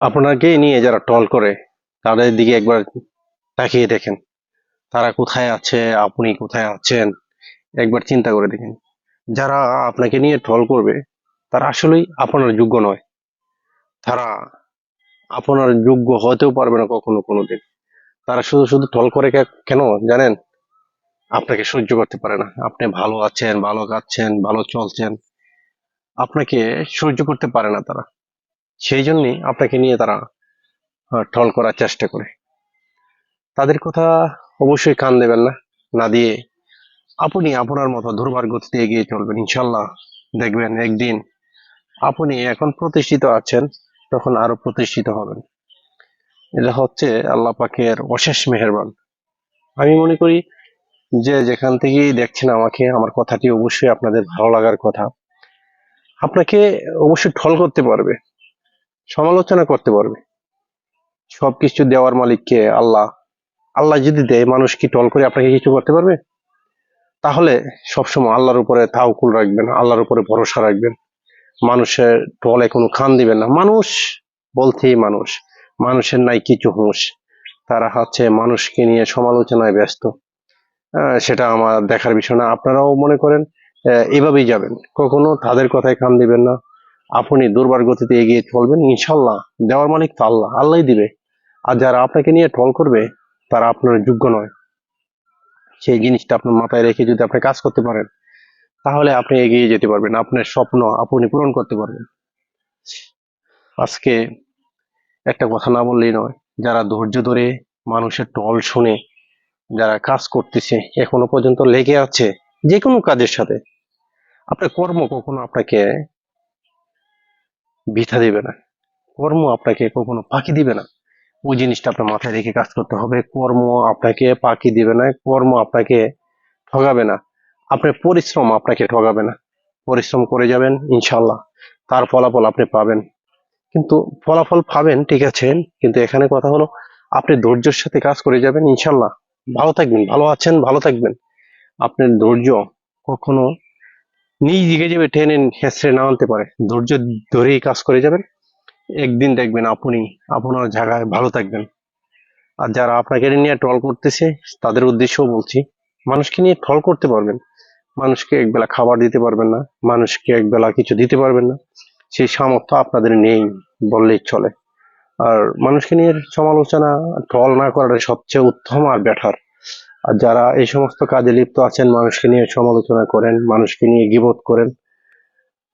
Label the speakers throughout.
Speaker 1: আপনাকে নিয়ে যারা টল করে, তাদের দিকে একবার তাকিয়ে দেখেন। তারা কোথায় আছে, আপনি কোথায় আছেন, একবার চিন্তা করে দেখেন। যারা আপনাকে নিয়ে টল করবে, তারা আসলেই আপনার যোগ্য নয়। তারা আপনার যোগ্য হতেও পারবে না কখনো কোনোদিন। তারা শুধু শুধু টল করে কেন জানেন? আপনাকে সহ্য করতে পারে না। আপনি ভালো আছেন, ভালো খাচ্ছেন ভালো চলছেন। আপনাকে সহ্য করতে পারে না তারা। সেই জন্যই আপনাকে নিয়ে তারা টল করার চেষ্টা করে। তাদের কথা অবশ্যই কান দেবেন না না দিয়ে আপনি আপনার মতো দুর্বার গতিতে এগিয়ে চলবেন। ইনশাল্লাহ দেখবেন একদিন আপনি এখন প্রতিষ্ঠিত আছেন, তখন আরও প্রতিষ্ঠিত হবেন। এটা হচ্ছে আল্লাহ পাকের অশেষ মেহেরবান। আমি মনে করি যে যেখান থেকেই দেখছেন আমাকে, আমার কথাটি অবশ্যই আপনাদের ভালো লাগার কথা। আপনাকে অবশ্যই ঠল করতে পারবে। সমালোচনা করতে পারবে। সবকিছু দেওয়ার মালিককে আল্লাহ আল্লাহ যদি দেয়, মানুষ কি টল করে আপনাকে কিছু করতে পারবে? তাহলে সবসময় আল্লাহর উপরে তাওকুল রাখবেন, আল্লাহর উপরে ভরসা রাখবেন। মানুষের টলে কোনো খান দিবেন না। মানুষ বলতেই মানুষ। মানুষের নাই কিছু হুঁশ। তারা হচ্ছে মানুষকে নিয়ে সমালোচনায় ব্যস্ত। সেটা আমার দেখার বিষয় না। আপনারাও মনে করেন এভাবেই যাবেন। কখনো তাদের কথায় কান দিবেন না। আপনি দুর্বার গতিতে এগিয়ে চলবেন, ইনশাল্লাহ। দেওয়ার মালিক তো আল্লাহ, আল্লাহই দিবে। আর যারা আপনাকে নিয়ে টল করবে, তারা আপনার যোগ্য নয়। সেই জিনিসটা আপনার মাথায় রেখে যদি আপনি কাজ করতে পারেন, তাহলে আপনি এগিয়ে যেতে পারবেন। আপনার স্বপ্ন আপনি পূরণ করতে পারবেন। আজকে একটা কথা না বললেই নয়, যারা ধৈর্য ধরে মানুষের টল শুনে, যারা কাজ করতেছে, এখনও পর্যন্ত লেগে আছে যে কোনো কাজের সাথে। আপনার কর্ম কখনো আপনাকে বৃথা দিবে না। কর্ম আপনাকে কখনো ফাঁকি দিবে না। ওই জিনিসটা আপনার মাথায় রেখে কাজ করতে হবে। কর্ম আপনাকে ফাঁকি দিবে না। কর্ম আপনাকে ঠগাবে না। আপনার পরিশ্রম আপনাকে ঠগাবে না। পরিশ্রম করে যাবেন ইনশাল্লাহ তার ফলাফল আপনি পাবেন। কিন্তু ফলাফল পাবেন, ঠিক আছে। কিন্তু এখানে কথা হলো, আপনি ধৈর্যের সাথে কাজ করে যাবেন ইনশাল্লাহ ভালো থাকবেন, ভালো আছেন, ভালো থাকবেন। আপনার ধৈর্য কখনো নিজ যাবে, টেনে হেসড়ে না আনতে পারে। ধৈর্য ধরেই কাজ করে যাবেন। একদিন দেখবেন আপনি, আপনার জায়গায় ভালো থাকবেন। আর যারা আপনাকে নিয়ে ট্রল করতেছে, তাদের উদ্দেশ্যও বলছি, মানুষকে নিয়ে ট্রল করতে পারবেন। মানুষকে একবেলা খাবার দিতে পারবেন না, মানুষকে একবেলা কিছু দিতে পারবেন না। সেই সামর্থ্য আপনাদের নেই বললেই চলে। আর মানুষকে নিয়ে সমালোচনা, ট্রল না করাটা সবচেয়ে উত্তম আর বেটার। আর যারা এই সমস্ত কাজে লিপ্ত আছেন, মানুষকে নিয়ে সমালোচনা করেন, মানুষকে নিয়ে গিবোধ করেন,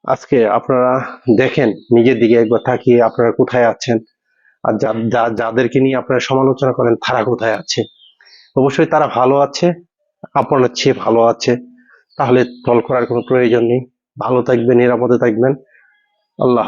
Speaker 1: আজকে আপনারা দেখেন, নিজের দিকে একবার তাকিয়ে আপনারা কোথায় আছেন? আর যা- যাদেরকে নিয়ে আপনারা সমালোচনা করেন, তারা কোথায় আছে? অবশ্যই তারা ভালো আছে, আপনার চেয়ে ভালো আছে। তাহলে ট্রল করার কোনো প্রয়োজন নেই। ভালো থাকবেন, নিরাপদে থাকবেন। আল্লাহ